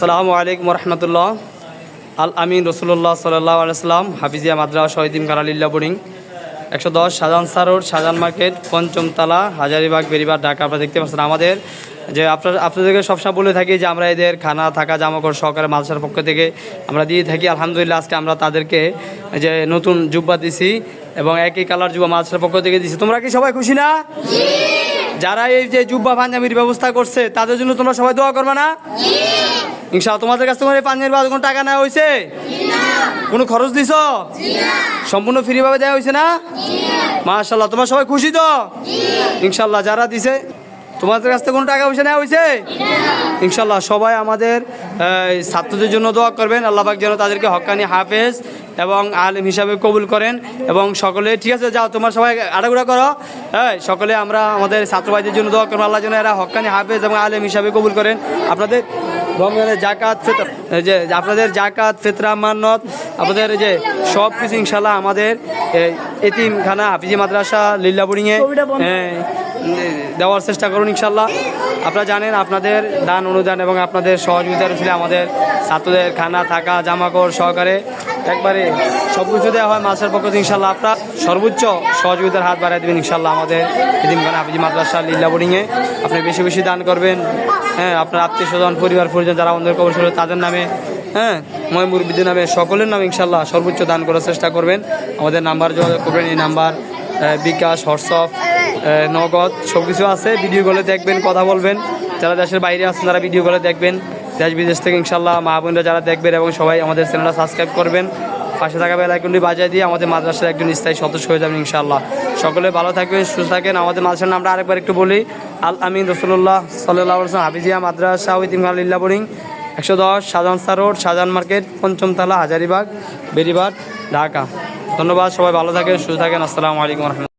আসসালামু আলাইকুম রহমতুল্লাহ আল আমিন রসুল্লাহ সাল্লাহ আলাইসলাম হাফিজিয়া মাদ্রাসা শহীদিন কারালিল্লা বোর্ডিং একশো দশ শাহজাহান সার রোড শাহজাহান মার্কেট পঞ্চমতলা হাজারিবাগ বেরিবার ঢাকা। আপনারা দেখতে পাচ্ছেন আমাদের যে আপনার আপনাদেরকে সবসময় বলে থাকি যে আমরা এদের খানা থাকা জামাকাপড় সহকারে মাদ্রাসার পক্ষ থেকে আমরা দিয়ে থাকি। আলহামদুলিল্লাহ আজকে আমরা তাদেরকে যে নতুন জুব্বা দিছি এবং একই কালার জুব্বা মাদ্রাসার পক্ষ থেকে দিছি। তোমরা কি সবাই খুশি না? যারা এই যে জুব্বা পাঞ্জাবির ব্যবস্থা করছে তাদের জন্য তোমরা সবাই দোয়া করবে না? ইনশাআল্লাহ তোমাদের কাছ থেকে এই পাঞ্জাবির বাদ কোনো টাকা নেওয়া হয়েছে? কোনো খরচ দিছ? সম্পূর্ণ ফ্রিভাবে দেওয়া হয়েছে না? মাশাল্লাহ তোমার সবাই খুশি তো? ইনশাল্লাহ যারা দিছে, তোমাদের কাছ থেকে কোনো টাকা পয়সা নেওয়া হয়েছে? ইনশাল্লাহ সবাই আমাদের ছাত্রদের জন্য দোয়া করবেন। আল্লাহবাক যেন তাদেরকে হক্কানি হাফেজ এবং আলিম হিসাবে কবুল করেন এবং সকলে, ঠিক আছে, যাও, তোমার সবাই আড়াগুড়া করো। হ্যাঁ সকলে আমরা আমাদের ছাত্র ভাইদের জন্য দোয়া করব। আল্লাহ যেন এরা হক্কানি হাফেজ এবং আলিম হিসাবে কবুল করেন। আপনাদের রমজানের জাকাত যে আপনাদের জাকাত ফেতরা মান্নত আপনাদের যে সব কিছু ইনশাল্লাহ আমাদের এতিম এতিমখানা হাফিজি মাদ্রাসা লিল্লা বোর্ডিংয়ে দেওয়ার চেষ্টা করুন ইনশাল্লাহ আপনারা জানেন আপনাদের দান অনুদান এবং আপনাদের সহযোগিতার ছিল আমাদের ছাত্রদের খানা থাকা জামাকড় সহকারে একবারে সব কিছু দেওয়া হয় মাসের পক্ষ থেকে ইনশাল্লাহ আপনার সর্বোচ্চ সহযোগিতার হাত বাড়াই দেবেন ইনশাল্লাহ আমাদের এদিনখানা হাফিজি মাদ্রাসা লিল্লা বোর্ডিংয়ে। আপনি বেশি বেশি দান করবেন হ্যাঁ আপনার আত্মীয় স্বজন, পরিবার, পরিজন যারা আমাদের কবর ছিল তাদের নামে হ্যাঁ ময় মুরব্বীদের নামে, সকলের নামে ইনশাল্লাহ সর্বোচ্চ দান করার চেষ্টা করবেন। আমাদের নাম্বার যোগাযোগ করবেন, এই নাম্বার বিকাশ, হোয়াটসঅ্যাপ নগদ সব কিছু আছে, ভিডিও কলে দেখবেন, কথা বলবেন। যারা দেশের বাইরে আছেন, তারা ভিডিও কলে দেখবেন। দেশ বিদেশ থেকে ইনশাল্লাহ মা বোনরা যারা দেখবেন এবং সবাই আমাদের চ্যানেলটা সাবস্ক্রাইব করবেন। পাশে থাকা বেল আইকনটি বাজায় দিয়ে আমাদের মাদ্রাসার একজন স্থায়ী সদস্য হয়ে যাবেন ইনশাল্লাহ সকলে ভালো থাকবেন সুস্থ থাকেন। আমাদের মাদ্রাসার নামটা আরেকবার একটু বলি। আল আমিন রসুল্লাহ সাল্লাহ হাফিজিয়া মাদ্রাসা উইতিম আলিল্লা বোরিং, একশো দশ, শাহজাহান সার রোড, শাহজাহান মার্কেট পঞ্চমতলা হাজারিবাগ বেরিবাগ ঢাকা। ধন্যবাদ, সবাই ভালো থাকেন, সুস্থ থাকেন। আসসালামু আলাইকুম